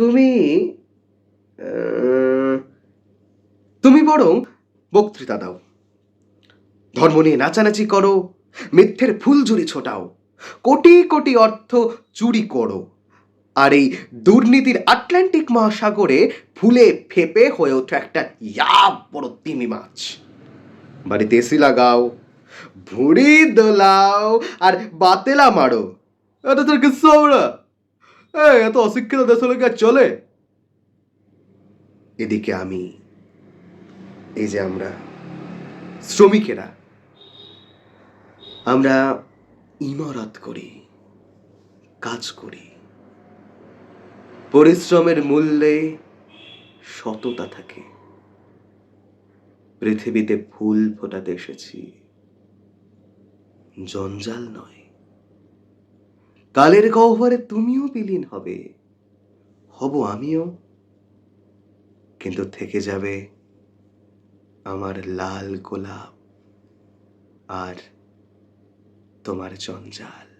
তুমি তুমি বরং বক্তৃতা দাও। ধর্ম নিয়ে নাচানাচি করো মিথ্যের ফুলঝুরি ছোটাও কোটি কোটি অর্থ চুরি করো আর এই দুর্নীতির আটলান্টিক মহাসাগরে ফুলে ফেপে হয়ে ওঠো একটা ইয়াব বড় তিমি মাছ। বাড়িতে এসি লাগাও ভুড়ি দোলাও আর বাতেলা মারো। এটা তোর এই, এত অশিক্ষিত দেশ হলে আর চলে? এদিকে আমি, এই যে আমরা, শ্রমিকেরা, আমরা ইমারত করি, কাজ করি। পরিশ্রমের মূল্যে সততা থাকে। পৃথিবীতে ফুল ফোটাতে এসেছি। জঞ্জাল নয়। কালের গহ্বরে তুমিও বিলীন হবে। হব আমিও। কিন্তু থেকে যাবে আমার লাল গোলাপ আর তোমার জঞ্জাল।